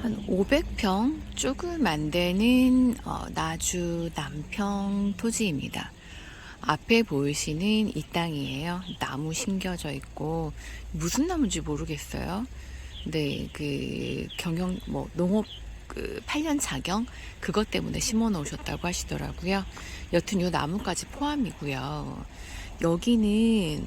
한 500평 조금 안 되는 어, 나주 남평 토지입니다. 앞에 보이시는 이 땅이에요. 나무 심겨져 있고 무슨 나무인지 모르겠어요. 네, 그 경영 뭐 농업 그 8년 자경 그것 때문에 심어 놓으셨다고 하시더라고요. 여튼 요 나무까지 포함이고요. 여기는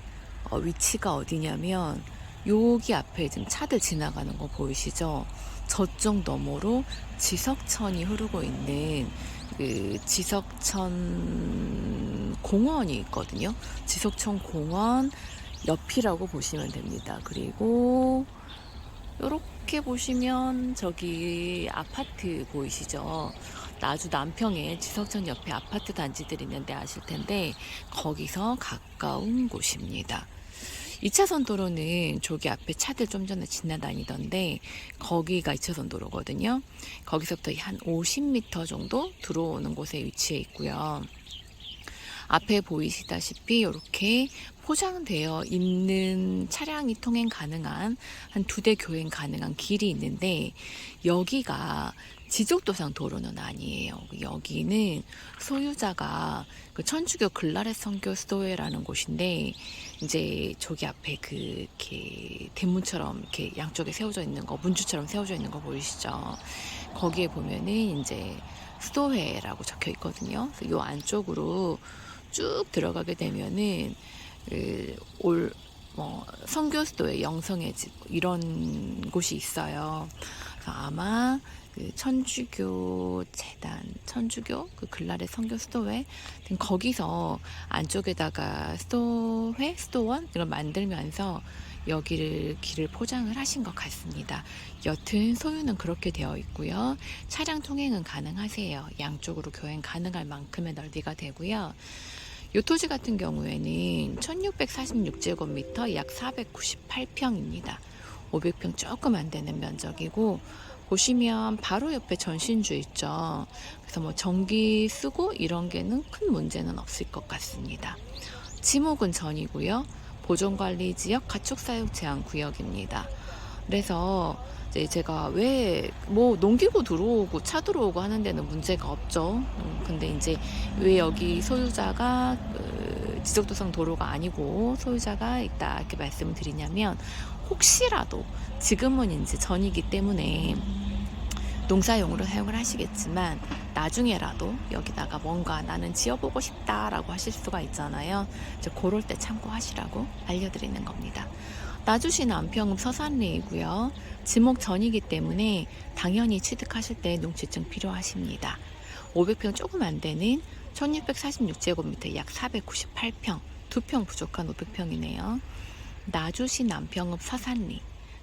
어, 위치가 어디냐면 여기 앞에 지금 차들 지나가는 거 보이시죠? 저쪽 너머로 지석천이 흐르고 있는 그 지석천 공원이 있거든요. 지석천 공원 옆이라고 보시면 됩니다. 그리고 이렇게 보시면 저기 아파트 보이시죠? 나주 남평에 지석천 옆에 아파트 단지들이 있는데 아실 텐데 거기서 가까운 곳입니다. 2차선 도로는 저기 앞에 차들 좀 전에 지나다니던데 거기가 2차선 도로거든요. 거기서부터 한 50m 정도 들어오는 곳에 위치해 있고요. 앞에 보이시다시피 이렇게 포장되어 있는 차량이 통행 가능한 한 두 대 교행 가능한 길이 있는데 여기가 지적도상 도로는 아니에요. 여기는 소유자가 그 천주교 글라레 성교 수도회라는 곳인데 이제 저기 앞에 그 이렇게 대문처럼 이렇게 양쪽에 세워져 있는 거 문주처럼 세워져 있는 거 보이시죠? 거기에 보면은 이제 수도회라고 적혀 있거든요. 요 안쪽으로 쭉 들어가게 되면은 그올 뭐 성교수도의 영성의 집 이런 곳이 있어요. 아마 그 천주교 재단, 천주교 그 글라레 성교 수도회 등 거기서 안쪽에다가 수도회, 수도원 이걸 만들면서 여기를 길을 포장을 하신 것 같습니다. 여튼 소유는 그렇게 되어 있고요. 차량 통행은 가능하세요. 양쪽으로 교행 가능할 만큼의 넓이가 되고요. 요 토지 같은 경우에는 1646제곱미터 약 498평입니다. 500평 조금 안 되는 면적이고 보시면 바로 옆에 전신주 있죠. 그래서 뭐 전기 쓰고 이런 게는 큰 문제는 없을 것 같습니다. 지목은 전이고요. 보존관리 지역 가축사육 제한 구역입니다. 그래서 이제 제가 왜뭐 농기구 들어오고 차 들어오고 하는 데는 문제가 없죠. 음, 근데 이제 왜 여기 소유자가 그 지적도상 도로가 아니고 소유자가 있다 이렇게 말씀을 드리냐면 혹시라도 지금은 이제 전이기 때문에 농사용으로 사용을 하시겠지만 나중에라도 여기다가 뭔가 나는 지어보고 싶다라고 하실 수가 있잖아요. 이제 그럴 때 참고하시라고 알려드리는 겁니다. 나주시 남평읍 서산리이고요. 지목 전이기 때문에 당연히 취득하실 때 농지증 필요하십니다. 500평 조금 안 되는 1646제곱미터 약 498평, 두평 부족한 500평이네요. 나주시 남평읍 서산리,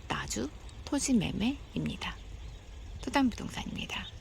나주 토지 매매입니다. 토담부동산입니다.